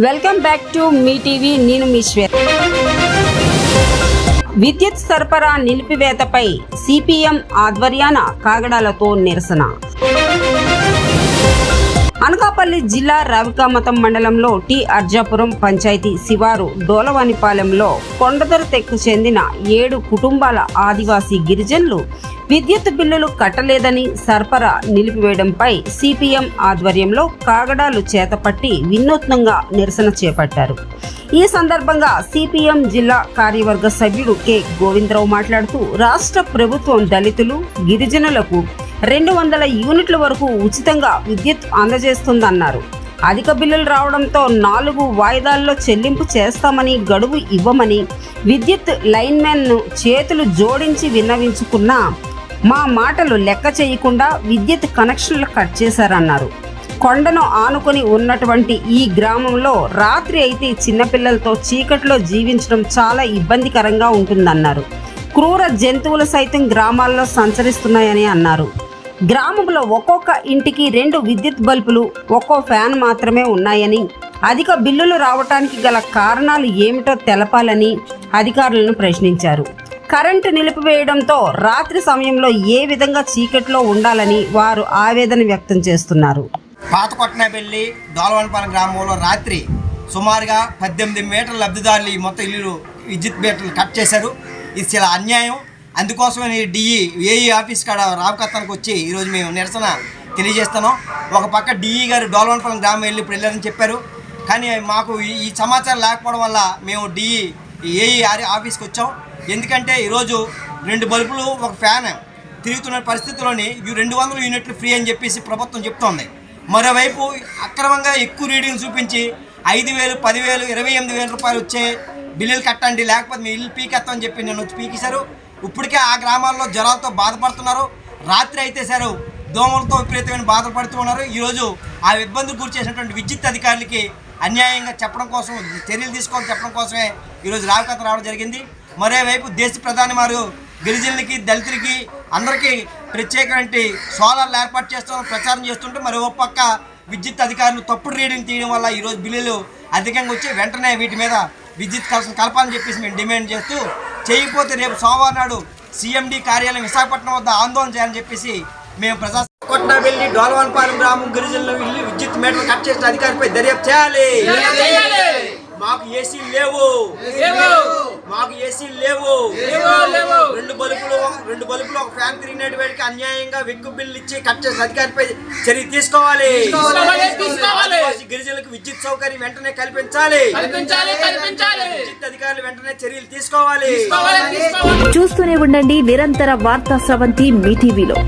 Welcome back to మీ TV నేను మీ శ్వేత. విద్యుత్ సరఫరా నిలిపివేతపై సిపిఎం ఆధ్వర్యాన కాగడాలతో నిరసన. అనకాపల్లి జిల్లా రావికామతం మండలంలో టి. అర్జాపురం పంచాయతీ శివారు డోలవానిపాలెంలో కొండదర తెక్కు చెందిన ఏడు కుటుంబాల ఆదివాసీ గిరిజనులు విద్యుత్ బిల్లులు కట్టలేదని సరఫరా నిలిపివేయడంపై సిపిఎం ఆధ్వర్యంలో కాగడాలు చేతపట్టి వినూత్నంగా నిరసన చేపట్టారు. ఈ సందర్భంగా సిపిఎం జిల్లా కార్యవర్గ సభ్యుడు కె. గోవిందరావు మాట్లాడుతూ రాష్ట్ర ప్రభుత్వం దళితులు గిరిజనులకు రెండు వందల యూనిట్ల వరకు ఉచితంగా విద్యుత్ అందజేస్తుందన్నారు. అధిక బిల్లులు రావడంతో నాలుగు వాయిదాల్లో చెల్లింపు చేస్తామని గడువు ఇవ్వమని విద్యుత్ లైన్మెన్ను చేతులు జోడించి విన్నవించుకున్నా మా మాటలు లెక్క చేయకుండా విద్యుత్ కనెక్షన్లు కట్ చేశారన్నారు. కొండను ఆనుకొని ఉన్నటువంటి ఈ గ్రామంలో రాత్రి అయితే చిన్నపిల్లలతో చీకట్లో జీవించడం చాలా ఇబ్బందికరంగా ఉంటుందన్నారు. క్రూర జంతువులు సైతం గ్రామాల్లో సంచరిస్తున్నాయని అన్నారు. గ్రామంలో ఒక్కొక్క ఇంటికి రెండు విద్యుత్ బల్బులు ఒక్కో ఫ్యాన్ మాత్రమే ఉన్నాయని అధిక బిల్లులు రావటానికి గల కారణాలు ఏమిటో తెలపాలని అధికారులను ప్రశ్నించారు. కరెంటు నిలిపివేయడంతో రాత్రి సమయంలో ఏ విధంగా చీకట్లో ఉండాలని వారు ఆవేదన వ్యక్తం చేస్తున్నారు. పాతకొట్టనపల్లి దోలవనపాలెం గ్రామంలో రాత్రి సుమారుగా పద్దెనిమిది మీటర్ల లబ్ధిదారులు ఈ మొత్తం ఇల్లు విద్యుత్ మీటర్లు కట్ చేశారు. ఇది చాలా అన్యాయం. అందుకోసమే డిఈ ఏఈ ఆఫీస్ కాడ రావకత్తానికి వచ్చి ఈరోజు మేము నిరసన తెలియజేస్తున్నాం. ఒక పక్క డిఈ గారు డోల్వన్పల్లం గ్రామం వెళ్ళి ఇప్పుడు వెళ్ళారని చెప్పారు. కానీ మాకు ఈ- సమాచారం లేకపోవడం వల్ల మేము డిఈ ఏఈ ఆఫీస్కి వచ్చాం. ఎందుకంటే ఈరోజు రెండు బల్బులు ఒక ఫ్యాన్ తిరుగుతున్న పరిస్థితుల్లోని ఇవి రెండు వందల యూనిట్లు ఫ్రీ అని చెప్పేసి ప్రభుత్వం చెప్తోంది. మరోవైపు అక్రమంగా ఎక్కువ రీడింగ్ చూపించి ఐదు వేలు పదివేలు ఇరవై ఎనిమిది వేల రూపాయలు వచ్చే బిల్లులు కట్టండి లేకపోతే మీ ఇల్లు పీకెత్తామని చెప్పి నేను వచ్చి పీకేశారు. ఇప్పటికే ఆ గ్రామాల్లో జ్వరాలతో బాధపడుతున్నారు. రాత్రి అయితే సారు దోమలతో విపరీతమైన బాధపడుతూ ఉన్నారు. ఈరోజు ఆ ఇబ్బందులు గురి చేసినటువంటి విద్యుత్ అధికారులకి అన్యాయంగా చెప్పడం కోసం చర్యలు తీసుకోవాలని చెప్పడం కోసమే ఈరోజు రావకత రావడం జరిగింది. మరోవైపు దేశ ప్రధాని వారు గిరిజనులకి దళితులకి అందరికీ ప్రత్యేకమైన సోలార్లు ఏర్పాటు చేస్తామని ప్రచారం చేస్తుంటే మరి ఒక పక్క విద్యుత్ అధికారులు తప్పుడు రీడింగ్ తీయడం వల్ల ఈరోజు బిల్లులు అధికంగా వచ్చి వెంటనే వీటి మీద విద్యుత్ కలసం కలపాలని చెప్పేసి మేము డిమాండ్ చేస్తూ చేయకపోతే రేపు సోమవారం నాడు సీఎండి కార్యాలయం విశాఖపట్నం వద్ద ఆందోళన చేయాలని చెప్పేసి మేము ప్రజా కొట్టబెల్లి డోలవన్పాలెం గ్రామం గిరిజనులు ఇల్లు విద్యుత్ మీటర్లు కట్ చేసిన అధికారిపై దర్యాప్తు చేయాలి. మాకు ఏసీ లేవు. మాకు ఏసీ లేవు. రెండు బల్బులు రెండు బల్బులు ఒక ఫ్యాన్ తిరిగినట్టు వాడికి అన్యాయంగా వెక్కు బిల్లు ఇచ్చి కట్ చేసిన అధికారిపై చర్య తీసుకోవాలి. గిరిజనులకు విద్యుత్ సౌకర్యం వెంటనే కల్పించాలి. కల్పించాలి కల్పించాలి. విద్యుత్ అధికారులు వెంటనే చర్యలు తీసుకోవాలి. చూస్తూనే ఉండండి నిరంతర వార్తా స్రవంతి మీ టీవీలో.